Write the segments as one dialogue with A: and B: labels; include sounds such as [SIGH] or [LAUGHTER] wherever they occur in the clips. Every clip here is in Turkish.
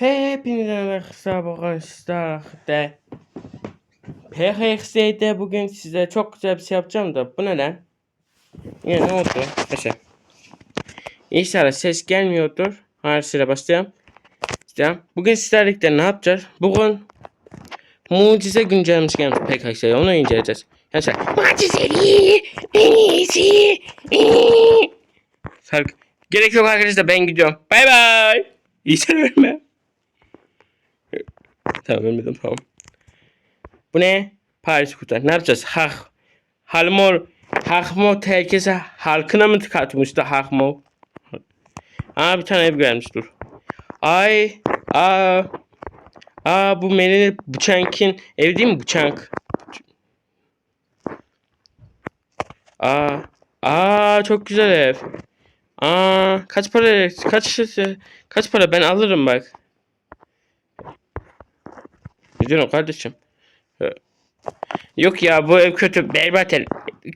A: Hepinize merhaba arkadaşlar. De PHX'de bugün size çok güzel bir şey yapacağım da bu neden? Yine ne oldu? Neyse. İnşallah ses gelmiyordur. Her şeyle başlayalım. İşte bugün sizlerle ne yapacağız? Bugün mucize güncellemiş gelmiş PKX'de onu inceleyeceğiz. Yani mucizeli en iyisi. Gerek yok arkadaşlar ben gidiyorum. Bay bay. İyi seyirler. Tamam ölmedim tamam. Bu ne? Paris kurtar. Ne yapacağız? Hak. Halmor. Hakmo herkese halkına mı katmıştı Hakmo? Aa bir tane ev gelmiş dur. Ay. Aa. Aa bu Melini Bıçank'in ev değil mi Bıçank? Aa. Aa çok güzel ev. Aa kaç para kaç kaç para ben alırım bak. Ne diyorsun kardeşim? Ee, Yok ya bu ev kötü. Berbat ev.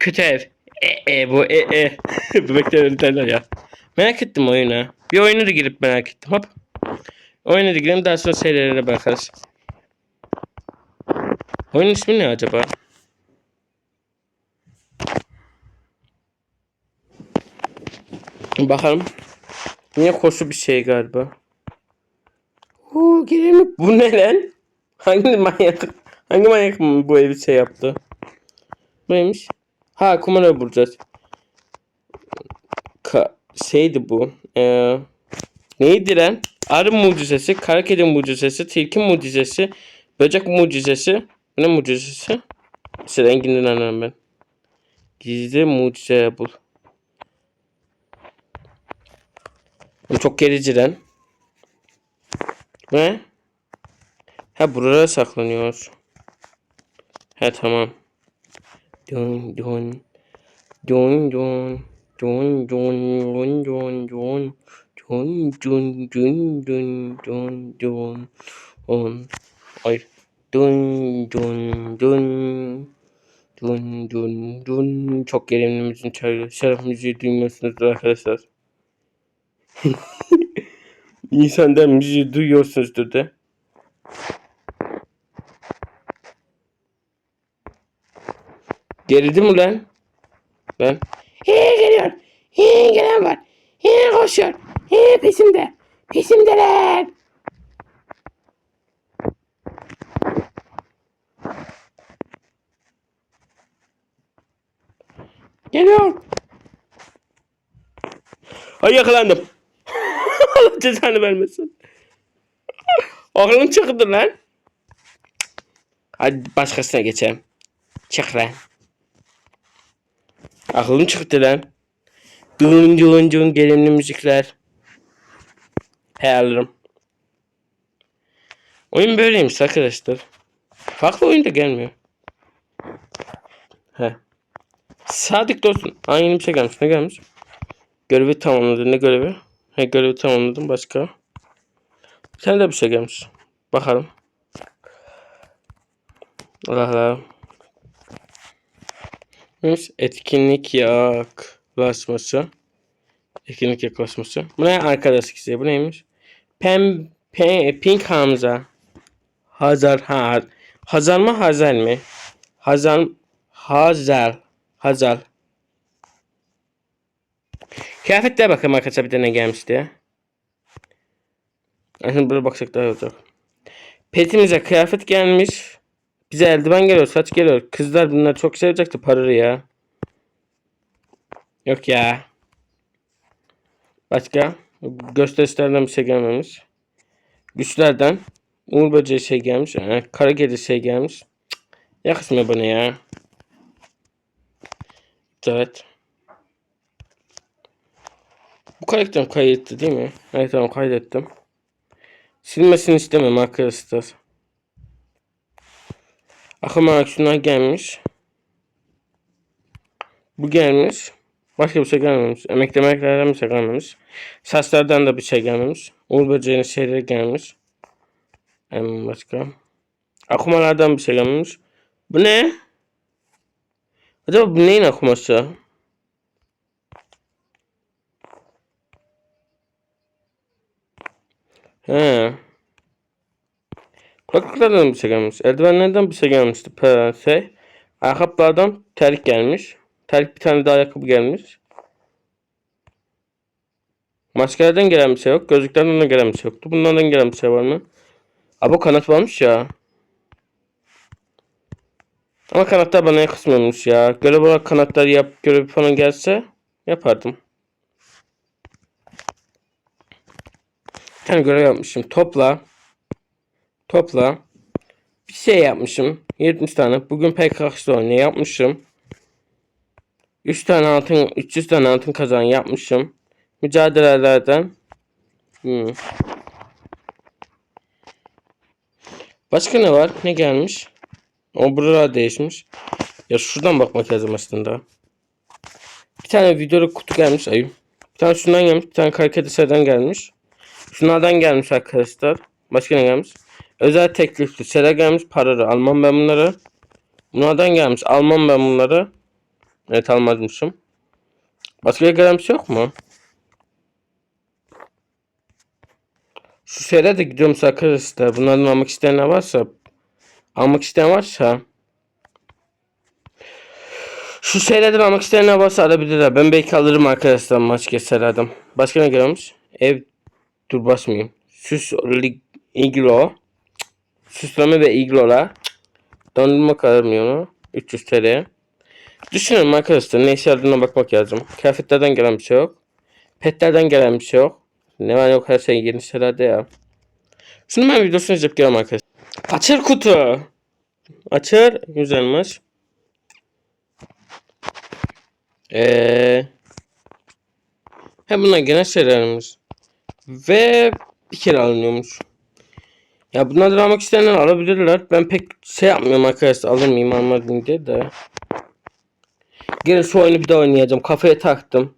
A: Kötü ev. E, e bu e e. [LAUGHS] Bebekler öyle derler ya. Merak ettim oyunu. Bir oyunu da girip merak ettim. Hop. Oyuna da girelim daha sonra serilere bakarız. Oyunun ismi ne acaba? Bakalım. Yine koşu bir şey galiba. Oo girelim. Bu ne lan? Hangi manyak? Hangi manyak mı bu evi şey yaptı? Neymiş? Ha kumara bulacağız. Ka şeydi bu. Ee, neydi lan? Arı mucizesi, kara kedi mucizesi, tilki mucizesi, böcek mucizesi. Ne mucizesi? İşte renginden anlarım ben. Gizli mucize bul. Bu çok gerici lan. Ne? Ha burada saklanıyor. Ha tamam. Dun dun. Dun dun. Dun dun dun dun dun. Dun dun dun dun dun dun. On. Ay. Dun dun dun. Dun dun dun. Çok gerilimli müziğin çalıyor. Şeref müziği duymuyorsunuzdur arkadaşlar. [LAUGHS] İnsandan müziği duyuyorsunuzdur de. Gerildi mi lan? Ben. He geliyor. He gelen var. He koşuyor. He peşimde. Peşimdeler. Geliyor. Ay yakalandım. [LAUGHS] Allah cezanı vermesin. Aklım çıktı lan. Hadi başkasına geçelim. Çık lan. Aklım çıktı lan. Dun dun dun gelimli müzikler. He alırım. Oyun böyleymiş arkadaşlar. Farklı oyun da gelmiyor. He. Sadık dostum. Aa bir şey gelmiş. Ne gelmiş? Görevi tamamladı. Ne görevi? He görevi tamamladım. Başka? Bir tane de bir şey gelmiş. Bakalım. Allah Allah. Etkinlik yaklaşması. Etkinlik yaklaşması. Bu ne arkadaş kişi? Bu neymiş? Pem, pe, Pink Hamza. Hazar ha Hazar mı Hazar mı? Hazar Hazar Hazar. Kıyafetlere bakalım arkadaşlar bir de ne gelmiş diye. Şimdi böyle baksak daha iyi olacak. Petimize kıyafet gelmiş. Bize eldiven geliyor, saç geliyor. Kızlar bunlar çok sevecekti parırı ya. Yok ya. Başka? Gösterişlerden bir şey gelmemiş. Güçlerden. Uğur böceği şey gelmiş. Yani kara gece şey gelmiş. Yakışmıyor bana ya. Evet. Bu karakterim kayıttı değil mi? Evet tamam kaydettim. Silmesini istemem arkadaşlar. Olarak şunlar gelmiş. Bu gelmiş. Başka bir şey gelmemiş. Emeklemeklerden bir şey gelmemiş. Saçlardan da bir şey gelmemiş. Uğur böceğinin şeyleri gelmiş. Hemen başka. Akumalardan bir şey gelmemiş. Bu ne? Acaba bu neyin akuması? He. Kulaklıklardan bir şey gelmiş. Eldivenlerden bir şey gelmişti. Şey. Ayakkabılardan terlik gelmiş. Terlik bir tane daha ayakkabı gelmiş. Maskelerden gelen bir şey yok. Gözlüklerden de gelen bir şey yoktu. Bunlardan gelen bir şey var mı? Abo kanat varmış ya. Ama kanatlar bana yakışmıyormuş ya. Görev olarak kanatlar yap görev falan gelse yapardım. Bir tane görev yapmışım. Topla. Topla. Bir şey yapmışım. 70 tane. Bugün pek ne yapmışım. 3 tane altın, 300 tane altın kazan yapmışım. Mücadelelerden. Hmm. Başka ne var? Ne gelmiş? O buralar değişmiş. Ya şuradan bakmak lazım aslında. Bir tane videoda kutu gelmiş ayım. Bir tane şundan gelmiş. Bir tane karikatürden gelmiş. Şunlardan gelmiş arkadaşlar. Başka ne gelmiş? Özel teklifli şeyler gelmiş. Paraları almam ben bunları. Bunlardan gelmiş. Almam ben bunları. Evet almazmışım. Başka bir şey yok mu? Şu şeyler de gidiyorum arkadaşlar. Bunlardan almak isteyenler varsa almak isteyen varsa şu şeylerden almak isteyenler varsa arabilirler. Ben belki alırım arkadaşlar maç keserlerden. Başka ne gelmiş? Ev dur basmayayım. Süs lig- iglo. Süsleme ve iglolar. Dondurma karamıyor 300 TL. Düşünüyorum arkadaşlar ne işe yaradığına bakmak lazım. Kıyafetlerden gelen bir şey yok. Petlerden gelen bir şey yok. Ne var yok her şey yeni şeylerde ya. Şunu ben videosunu izleyip geliyorum arkadaşlar. Açır kutu. Açır. Güzelmiş. Eee. He bunlar genel şeylermiş. Ve bir kere alınıyormuş. Ya bunlardan almak isteyenler alabilirler. Ben pek şey yapmıyorum arkadaşlar. Alır mıyım almaz mıyım diye de. Gene şu oyunu bir daha oynayacağım. Kafaya taktım.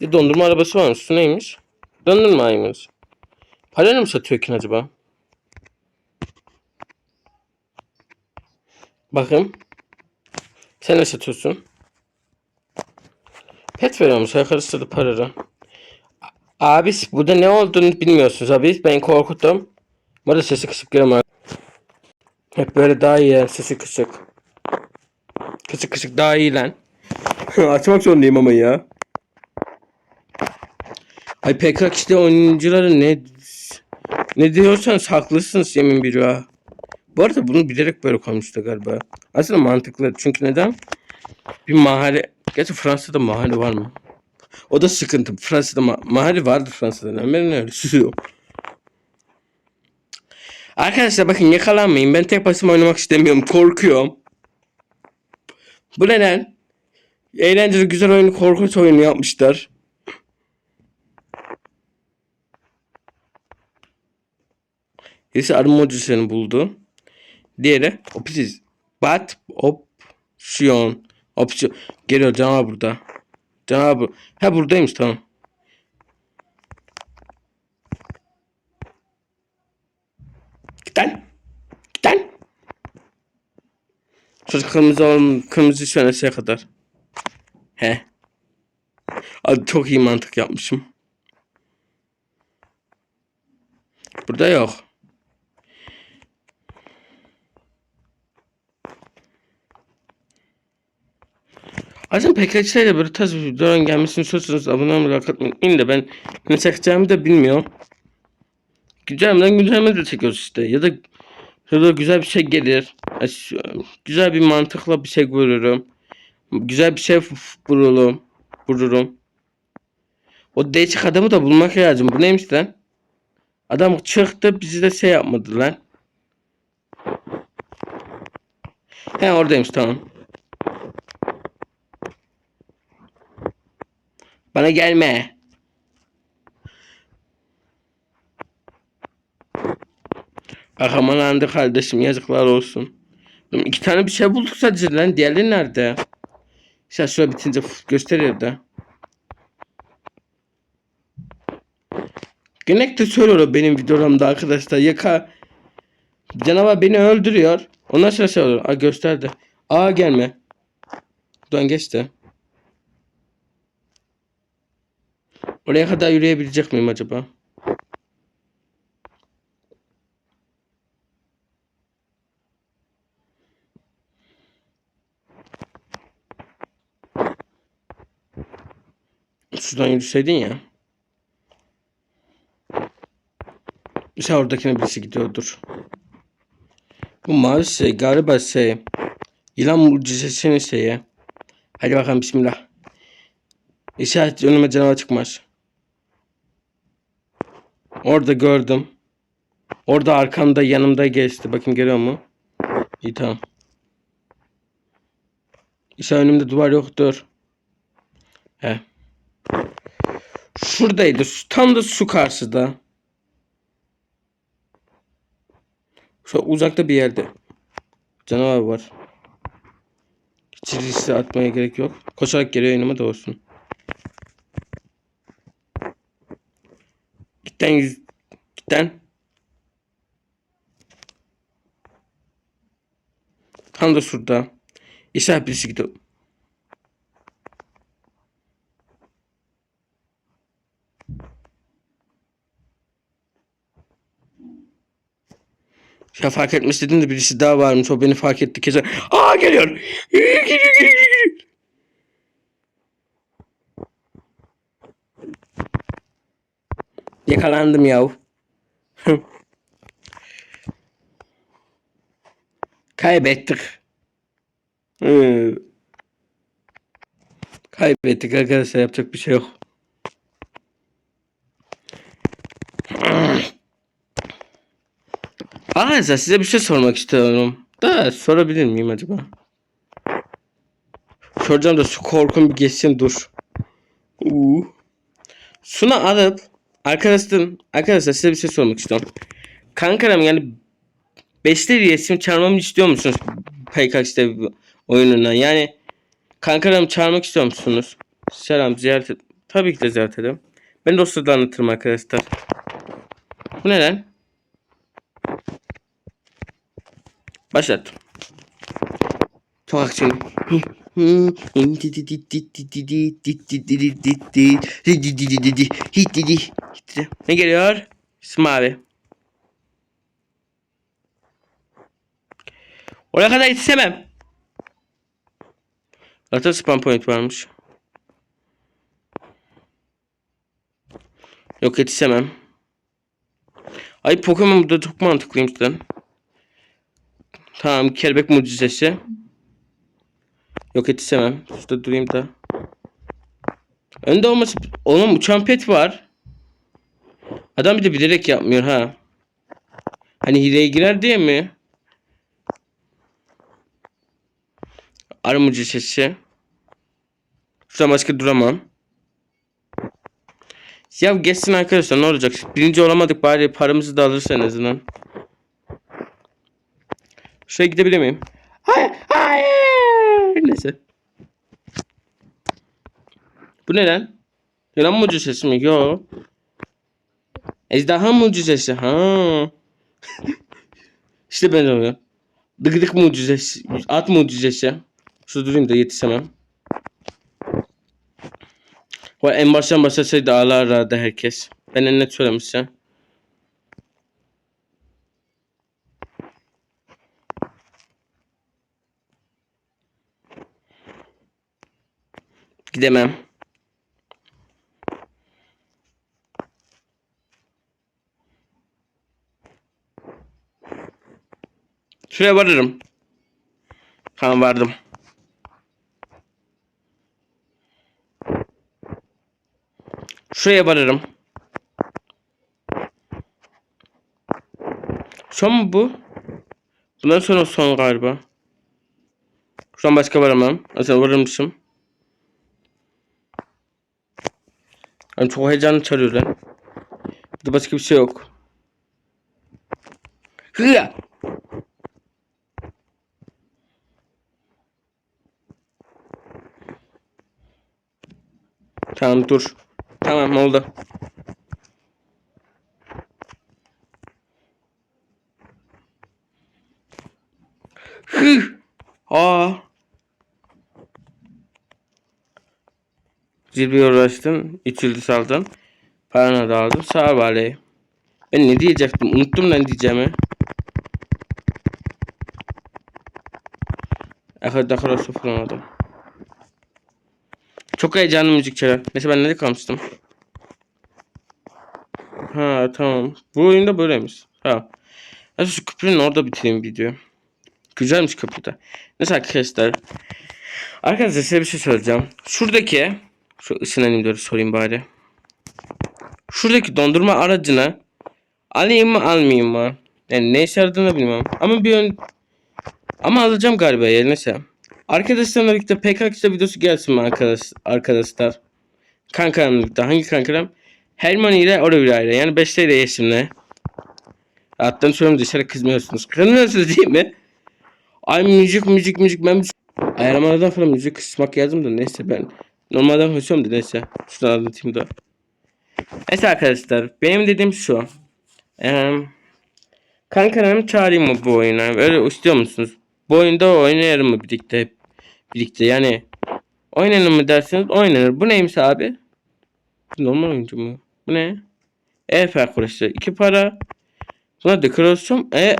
A: Bir dondurma arabası varmış. Şu neymiş? Dondurma aymış. Parayla mı satıyor ki acaba? Bakın. Sen ne satıyorsun? Pet veriyormuş arkadaşlar da parayla. Abi burada ne olduğunu bilmiyorsunuz abi. Ben korkuttum. Bu arada sesi kısık giremem. Hep böyle daha iyi yani sesi kısık. Kısık kısık daha iyi lan. [LAUGHS] Açmak zorundayım ama ya. Ay PKK işte oyuncuları ne ne diyorsanız haklısınız yemin bir ha. Bu arada bunu bilerek böyle koymuştu galiba. Aslında mantıklı. Çünkü neden? Bir mahalle. Gerçi Fransa'da mahalle var mı? O da sıkıntı. Fransa'da ma- mahalle vardır Fransa'da. Hemen öyle. Arkadaşlar bakın yakalanmayın. Ben tek başıma oynamak istemiyorum. Korkuyorum. Bu neden? Eğlenceli güzel oyunu korkunç oyunu yapmışlar. Birisi arama seni buldu. Diğeri opsiz. Bat opsiyon. Opsiyon. Geliyor canavar burada. Canavar. Ha buradaymış tamam. Git lan. Git lan. Çocuk kırmızı olan kırmızı şey kadar. He. Abi çok iyi mantık yapmışım. Burada yok. Aslında PKC'yle böyle tarz videoların gelmesini istiyorsanız abone olmayı, unutmayın da ben ne çekeceğimi de bilmiyorum. Güzelmeden güzelme de çekiyoruz işte. Ya da ya da güzel bir şey gelir. Güzel bir mantıkla bir şey görürüm. Güzel bir şey bulurum. Bulurum. O değişik adamı da bulmak lazım. Bu neymiş lan? Adam çıktı bizi de şey yapmadı lan. He oradaymış tamam. Bana gelme. Kahramanlandı kardeşim yazıklar olsun. Oğlum iki tane bir şey bulduk sadece lan. Diğerleri nerede? İşte şöyle bitince gösteriyor da. Genellikle söylüyor benim videolarımda arkadaşlar. Yaka canavar beni öldürüyor. Ondan sonra şey oluyor. Aa gösterdi. Aa gelme. Buradan geçti. Oraya kadar yürüyebilecek miyim acaba? Şuradan yürüseydin ya. İşte oradakine birisi gidiyordur. Bu mavi şey galiba şey. Yılan mucizesinin şeyi. Hadi bakalım bismillah. İşaret önüme canavar çıkmaz. Orada gördüm. Orada arkamda yanımda geçti. Bakayım geliyor mu? İyi tamam. İşte önümde duvar yoktur. He. Şuradaydı. Şu- Tam da su karşıda. Şu uzakta bir yerde. Canavar var. Hiç atmaya gerek yok. Koşarak geliyor yanıma da olsun. Gitten yüz... Gitten. Tam da şurada. İşaret birisi gidiyor. Ya fark etmiş dedim de birisi daha varmış. O beni fark etti keze. Aa geliyor. Yakalandım yav. [LAUGHS] Kaybettik. Kaybettik arkadaşlar yapacak bir şey yok. Arkadaşlar size bir şey sormak istiyorum. Da sorabilir miyim acaba? Soracağım da su korkum bir geçsin dur. Uuu. Suna alıp arkadaşlar arkadaşlar size bir şey sormak istiyorum. Kankaram yani Beşli resim çağırmamı istiyor musunuz? PKX'de oyununa. Yani kankaram çağırmak istiyor musunuz? Selam ziyaret et. Tabii ki de ziyaret ederim. Ben sırada anlatırım arkadaşlar. Bu ne? Başlat. Sokak Ne geliyor? Mavi. Oraya kadar yetişemem. Zaten spam point varmış. Yok yetişemem. Ay Pokemon burada çok mantıklıymış lan. Tamam kelebek mucizesi. Yok yetişemem. Şurada durayım da. Önde olması... Onun uçan pet var. Adam bir de bilerek yapmıyor ha. Hani hileye girer diye mi? Arı mucizesi. Şuradan başka duramam. Ya geçsin arkadaşlar ne olacak? Birinci olamadık bari paramızı da alırsa en azından. Şuraya gidebilir miyim? Hayır, hayır. Neyse. Bu ne lan? Yılan mucizesi mi? Yo. Ejderha mucizesi. Ha. [LAUGHS] işte ben oluyor. Dıgıdık mucizesi. At mucizesi. Şu durayım da yetişemem. O en baştan başlasaydı ağlardı herkes. Ben en net söylemişsem. Gidemem. Şuraya varırım. Tamam vardım. Şuraya varırım. Son mu bu? Bundan sonra son galiba. Şu an başka varamam. Aslında varırmışım. Yani çok heyecanlı çağırıyor lan. Burada başka bir şey yok. Hıya! Tamam dur. Tamam oldu. Hıh. Aa. Zirveye uğraştın. İçildi saldın. Paranı da aldın. Sağ bari. Ben ne diyecektim? Unuttum lan diyeceğimi. Aha dakika sıfırlamadım. Çok heyecanlı müzik çalar. Mesela ben nerede kalmıştım? Ha tamam. Bu oyunda böyleymiş. Ha. Hadi şu köprünün orada bitireyim videoyu. Güzelmiş köprüde. Neyse arkadaşlar. Arkadaşlar size bir şey söyleyeceğim. Şuradaki şu ışınlanayım dur sorayım bari. Şuradaki dondurma aracını alayım mı almayayım mı? Yani ne işe yaradığını bilmem. Ama bir ön... Ama alacağım galiba ya neyse. Arkadaşlarımla birlikte PKK videosu gelsin mi arkadaş, arkadaşlar? Kankalarımla birlikte. Hangi kankalarım? Hermione ile Olivia ile. Yani Beste ile Yeşim'le. Alttan söylüyorum dışarı kızmıyorsunuz. Kızmıyorsunuz değil mi? Ay müzik müzik müzik ben müzik... Ayarlamalardan falan müzik kısmak yazdım da neyse ben normalden konuşuyorum da neyse. Şuradan anlatayım da. Neyse arkadaşlar benim dediğim şu. Ee, kankalarımı çağırayım mı bu oyuna? Öyle istiyor musunuz? Bu oyunda oynayalım mı birlikte? Birlikte yani. Oynayalım mı derseniz oynanır. Bu neymiş abi? Normal oyuncu mu? Bu ne? EF arkadaşlar. iki para. Buna dekorasyon. E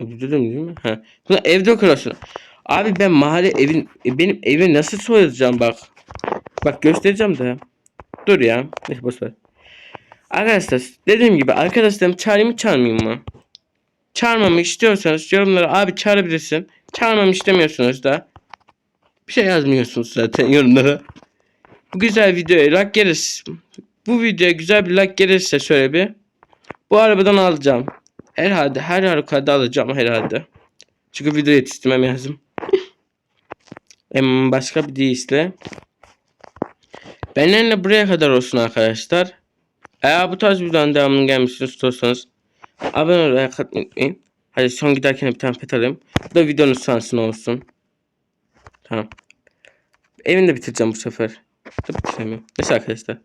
A: Dedim değil mi? Ha. Buna ev dekorasyonu. Abi ben mahalle evin benim evi nasıl soyacağım bak. Bak göstereceğim de. Dur ya. Neyse boş ver. Arkadaşlar dediğim gibi arkadaşlarım çağırayım mı çağırmayayım mı? Çağırmamı istiyorsanız yorumlara abi çağırabilirsin. Çağırmamı istemiyorsunuz da bir şey yazmıyorsunuz zaten yorumlara. Bu güzel videoya like gelirse bu videoya güzel bir like gelirse şöyle bir bu arabadan alacağım. Herhalde her halükarda alacağım herhalde. Çünkü video yetiştirmem lazım. [LAUGHS] Başka bir deyişle. Benden de buraya kadar olsun arkadaşlar. Eğer bu tarz videoların devamını gelmesini istiyorsanız abone olmayı unutmayın. Hadi son giderken bir tane pet alayım. Bu da videonun sonrasında olsun. Tamam. Evini de bitireceğim bu sefer. Tabii bitiremiyorum. Neyse arkadaşlar.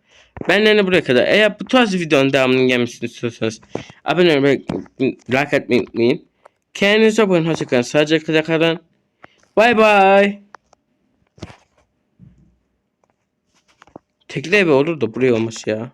A: Benden de buraya kadar. Eğer bu tarz videonun devamının gelmesini istiyorsanız abone olmayı like etmeyi unutmayın. Kendinize bakın. Hoşçakalın. Sadece kalın. Bye bye. Evi olur da buraya olmuş ya.